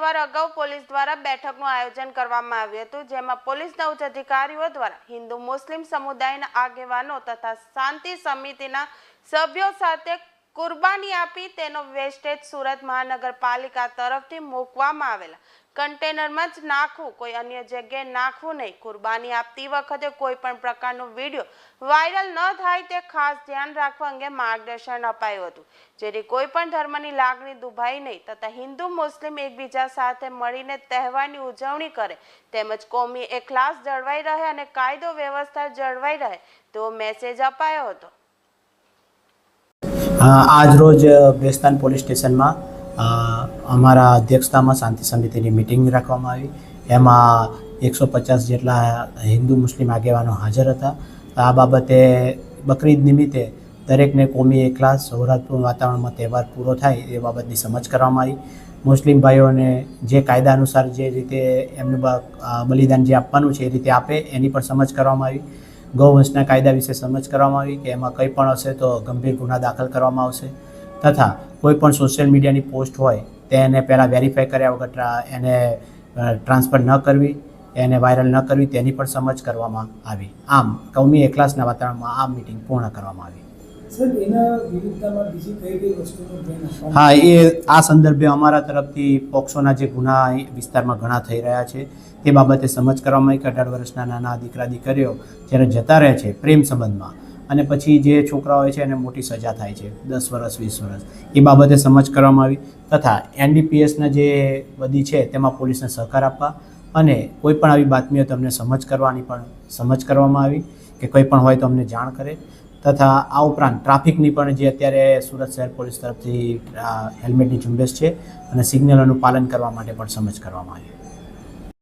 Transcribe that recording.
વાર અગાઉ પોલીસ દ્વારા બેઠકનું આયોજન કરવામાં આવ્યું હતું, જેમાં પોલીસના ઉચ્ચ અધિકારીઓ દ્વારા હિન્દુ મુસ્લિમ સમુદાયના આગેવાનો તથા શાંતિ સમિતિના સભ્યો સાથે કુરબાની આપી તેનો વેસ્ટેજ સુરત મહાનગરપાલિકા તરફથી મૂકવામાં આવેલા. કન્ટેનરમાં જ નાખવું, કોઈ અન્ય જગ્યાએ નાખવું નહીં. કુરબાની આપતી વખતે કોઈ પણ પ્રકારનો વીડિયો વાયરલ ન થાય તે ખાસ ધ્યાન રાખવા અંગે માર્ગદર્શન અપાયું હતું. જેથી કોઈ પણ ધર્મની લાગણી દુભાઈ નહીં. તથા હિન્દુ, મુસ્લિમ એકબીજા સાથે મળીને તહેવારની ઉજવણી કરે. તેમજ કોમી એકલાસ જળવાઈ રહે અને કાયદો વ્યવસ્થા જળવાઈ રહે તેવો મેસેજ અપાયો હતો. અ, આજ રોજ બેસ્તાન પોલીસ સ્ટેશનમાં અમારા અધ્યક્ષતામાં શાંતિ સમિતિની મિટિંગ રાખવામાં આવી. એમાં એકસો પચાસ જેટલા હિન્દુ મુસ્લિમ આગેવાનો હાજર હતા. આ બાબતે બકરીદ નિમિત્તે દરેકને કોમી એકલા સૌરાષ્ટ્રપૂર્ણ વાતાવરણમાં તહેવાર પૂરો થાય એ બાબતની સમજ કરવામાં આવી. મુસ્લિમ ભાઈઓને જે કાયદા અનુસાર જે રીતે એમનું બલિદાન જે આપવાનું છે એ રીતે આપે એની પણ સમજ કરવામાં આવી. ગૌવંશના કાયદા વિશે સમજ કરવામાં આવી કે એમાં કંઈ પણ હશે તો ગંભીર ગુના દાખલ કરવામાં આવશે. તથા કોઈ પણ સોશિયલ મીડિયાની પોસ્ટ હોય તેને પહેલાં વેરીફાઈ કર્યા વગર એને ટ્રાન્સફર ન કરવી, એને વાયરલ ન કરવી, તેની પણ સમજ કરવામાં આવી. આમ, કૌમી એકલાસના વાતાવરણમાં આ મિટિંગ પૂર્ણ કરવામાં આવી. હા એ આ સંદર્ભે અમારા તરફથી પોક્સોના જે ગુના વિસ્તારમાં ઘણા થઈ રહ્યા છે તે બાબતે સમજ કરવામાં આવી કે અઢાર વર્ષના નાના દીકરા દીકરીઓ જ્યારે જતા રહે છે પ્રેમ સંબંધમાં અને પછી જે છોકરા હોય છે એને મોટી સજા થાય છે દસ વર્ષ વીસ વર્ષ એ બાબતે સમજ કરવામાં આવી તથા એનડીપીએસના જે બધી છે તેમાં પોલીસને સહકાર આપવા અને કોઈ પણ આવી બાતમીઓ તમને સમજ કરવાની પણ સમજ કરવામાં આવી કે કંઈ પણ હોય તો અમને જાણ કરે. તથા આ ઉપરાંત ટ્રાફિકની પણ જે અત્યારે સુરત શહેર પોલીસ તરફથી હેલ્મેટની ઝુંબેશ છે અને સિગ્નલોનું પાલન કરવા માટે પણ સમજ કરવામાં આવી.